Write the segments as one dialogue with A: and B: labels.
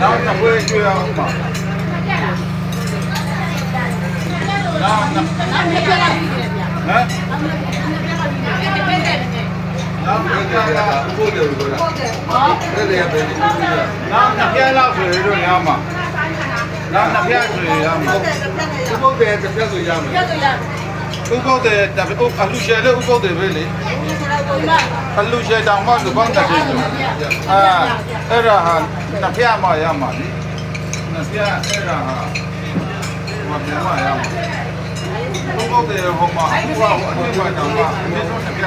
A: နောက်နှစ်ပွဲကျွေးအောင်ပါနောက်နှစ်ဟမ်နောက်ပြကြတာဘုဒ္ဓဘုရားဟုတ်တယ်ပဲနောက်နှစ်ပြလောက်ဆိုရတော့ရမှာနောက်နှစ်ပြဆိုရရမှာဘုဒ္ဓရဲ့တစ်ပြဆိုရမှာဥပုဒ်တဲ့တပဥအလူရှယ်လေဥပုဒ်တယ်ပဲလေအလူရှယ်တောင်မှသဘောတတ်တယ်အာအဲ့ဒါဟာ နှစ်ပြမှရမှာလေနှစ်ပြအဲ့ဒါဟာမပြမရမှာဥပုဒ်တယ်ဟောမှာဟိုကအထက်မှာတောင်မှအနည်းဆုံးနှစ်ပြ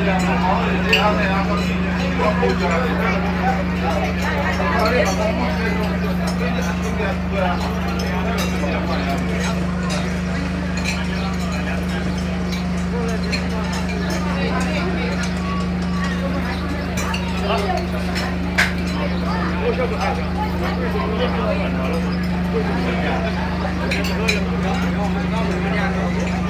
A: ကျွေးအော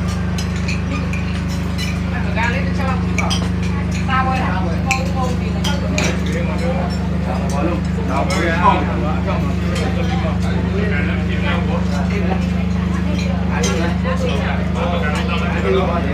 A: က
B: လေးတစ်ချက်လောက်
A: ပြီးပါစားပွဲ
B: တာပဲပုံပုံဒီ
A: လောက်တော့ဘာ
B: လို့ဒါပဲအကော
A: င်အကောင်သတိမှာအဲ့ဒါလည်းပြ
C: င်နေပေါ့အဲ့ဒါလည်းဘာလဲအကောင်လည်းဘာလဲ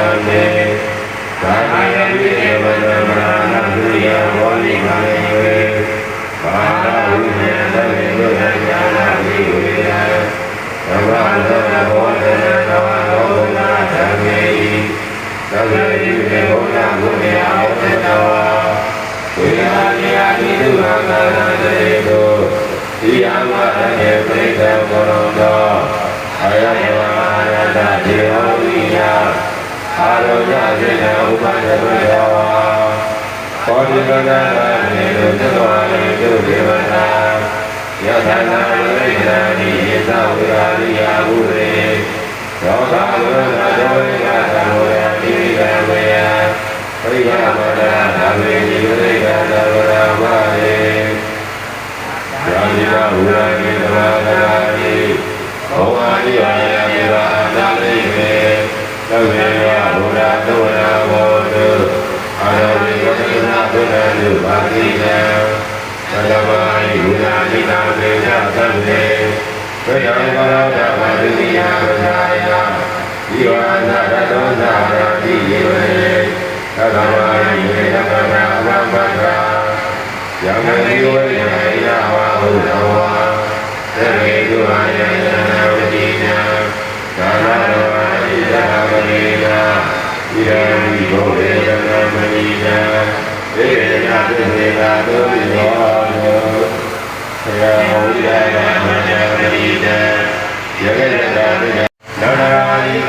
C: ဒုက္ခနာမေတုသဝနေတုဒေဝတာယောသနာဝိဒာတိယေသဝိဟာရိယဟုရေရောသာဝရဏဒေဝိကသမောယတိဝေဝေယပရိယမရဏာဝေနိဝိကသဝရဝါရေရာဇိကဝရ ဝိယောဝရတဝရုတိယပဇာယဒီဝါနာရတောနာရတိယေဝေသတ္တဝါယေသဗ္ဗဗံဗံဗံယံမေယော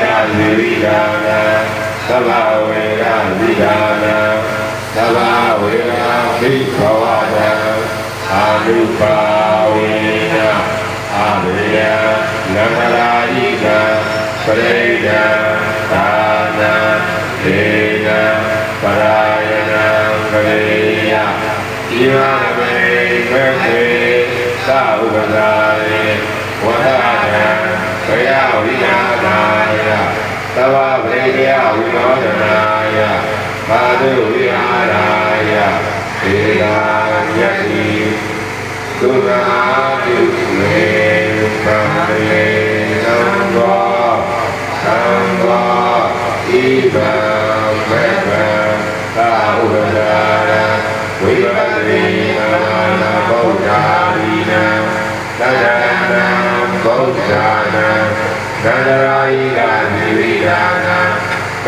C: နာဣဒာဇေဝိဒါနာသဗ္ဗဝေရဝိဒါနာသဗ္ဗဝေရဘိဘဝတံအာနုပါဝေနအာဘေယနန္ဒရာဣကပရိဒံသာနာဒေနပရာယနံကရေယဣမမေခေ သဗ္ဗဗေကယဝိနောဒနာယဘာဒုဝိဟာရာယဧကာယတိသုရာတုမေ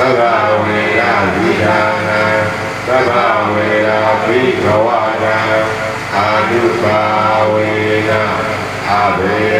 C: ဗ္ဗဝေယဝိဒါနာသဗ္ဗဝေယဘိဘဝတံအာနုပါဝေနအဘေ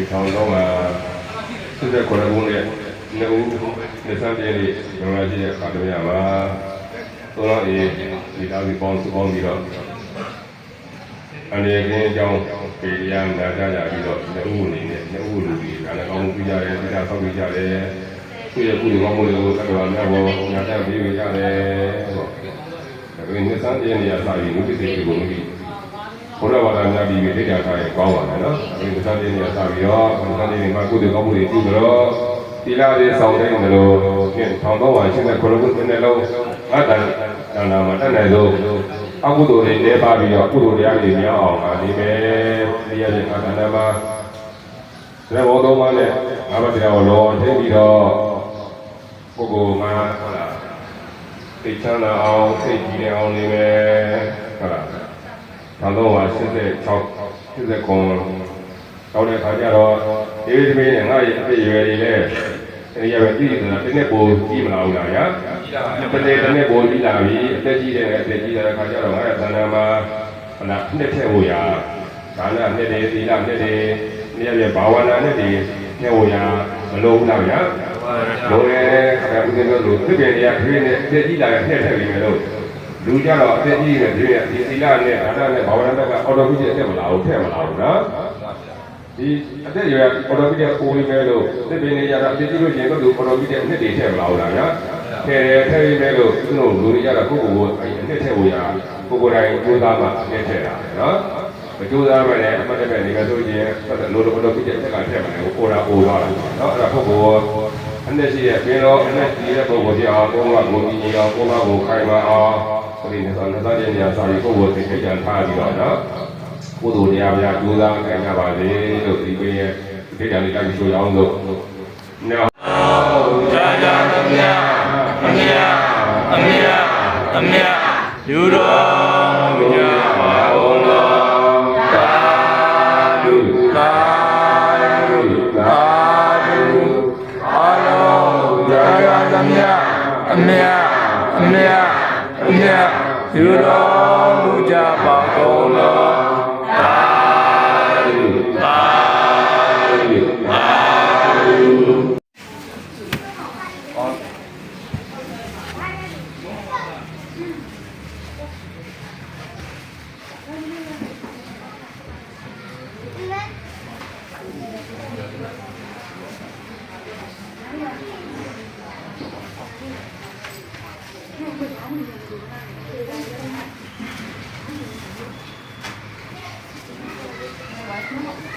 C: ယံနေထောင်တော့ကစစ်တဲ့ခုနကဦးနဲ့နေဦးနေစမ်းပြင်းလေးဘင်္ဂလားဒေ့ရှ်ရဲ့ခါတော်ရမှာသောတော့အေးဒီသားပြီးပေါင်းစုပေါင်းပြီးတော့အနေကင်းအကြောင်းပေရန်နာကြကြပြီးတော့နေဦးအနေနဲ့နေဦးလူကြီးဒါလည်းကောင်းမှုပြကြတယ်ပြကြဆောက်ပြကြတယ်သူ့ရဲ့ကုသိုလ်ကောင်းမှုတွေကိုသတ္တဝါများပေါ်ညာတတ်ပြီးကြတယ်ပေါ့ဒါပေမဲ့နေစမ်းပြင်းနေရစာပြီးဝိသေကိကိုမကြည့် ဘုရားဘာသာများပြီးသိကြတာရဲ့ကောင်းပါတယ်နော်။အဲဒီသံဃာတွေစပြီးတော့သံဃာတွေမှာကုသိုလ်ကောင်းမှုတွေပြုကြတော့တိလာတွေဆောင်တဲ့လို့ဖြင့်ထောင်တော့ဝါရှင်းတဲ့ခလုံးတစ်နဲ့လုံးငါတန်တန်နာမှာတတ်နိုင်လို့အကုသိုလ်တွေနေပါပြီးတော့ကုသိုလ်တရားတွေများအောင်ပါဒီမဲ့ဒီရတဲ့အခါကဏ္ဍမှာလက်ဘောသုံးပါးနဲ့ငါးပါးတရားကိုလောထည့်ပြီးတော့ပုဂ္ဂိုလ်မှာဟုတ်လားသိချမ်းသာအောင်သိကြည်နေအောင်နေမယ်ဟုတ်လား နောက်တော့ဟာ86 89တောင်းတဲ့ခါကျတော့ဒီဒီမင်းနဲ့ငါ့ရဲ့အပြည့်ရွယ်တွေလည်းအဲဒီရပဲသိနေတာဒီနေ့ပိုကြည့်မလားဘူးလားညာတနေ့တနေ့ပိုကြည့်လာပြီအသက်ကြီးတဲ့အသက်ကြီးတဲ့ခါကျတော့ငါ့ရဲ့သဏ္ဍာန်မှာဟလာနှစ်ထည့်ဖို့ရာဒါနနှစ်တွေသီလနှစ်တွေနေ့ရက်ဘာဝနာနှစ်တွေထည့်ဖို့ရာမလိုဘူးလားညာလိုရဲအဲဥစဉ်တို့လိုသစ်ပင်တွေကခရင်းနဲ့အသက်ကြီးလာတဲ့ထည့်ထည့်ပြီးမယ်လို့ လူကြတော့အသက်ကြီးနေတယ်ဒီသီလနဲ့အာရနဲ့ဘာဝနာတက်ကအော်တိုပီတက်တက်မလာဘူးထည့်မလာဘူးနော်ဒီအသက်ရွယ်အော်တိုပီတက်ပိုးနေမယ်လို့သစ်ပင်တွေကြတော့အသက်ကြီးလို့ရှိရင်တော့အော်တိုပီတက်အနှစ်တွေထည့်မလာဘူးလားညာထည့်တယ်ထည့်ရမယ်လို့သူတို့လူတွေကြတော့ကိုယ့်ကိုယ်ကိုအနှစ်ထည့်ဖို့ရကိုယ်ကိုယ်တိုင်ကြိုးစားမှအနှစ်ထည့်တာနော်မကြိုးစားမှလည်းအမှတ်တမဲ့နေမဆိုရင်လိုလိုအော်တိုပီတက်တက်ကထည့်မယ်ဟိုပေါ်တာပိုးသွားတာနော်အဲ့ဒါပုဂ္ဂိုလ်အနှစ်ရှိရဲ့ပင်တော့အနှစ်ကြီးတဲ့ပုဂ္ဂိုလ်ကြီးအောင်ကိုယ်ကကိုယ်ကြီးအောင်ကိုယ်ကကိုယ်ခိုင်မာအောင် ဒီနေ့ဆိုတော့တဲ့နေရာစာရေးပုဂ္ဂိုလ်သိကြံထားပြီးတော့နော်ကုသိုလ်တရားများကြိုးစားကြကြပါလေလို့ဒီပင်ရဲ့ဒီကြံလေးတိုက်ပြီးဆိုရအောင်လို့နော်ကြာကြာသမျှအမြတ်အမြတ်အမြတ်ယူတော် အားကြော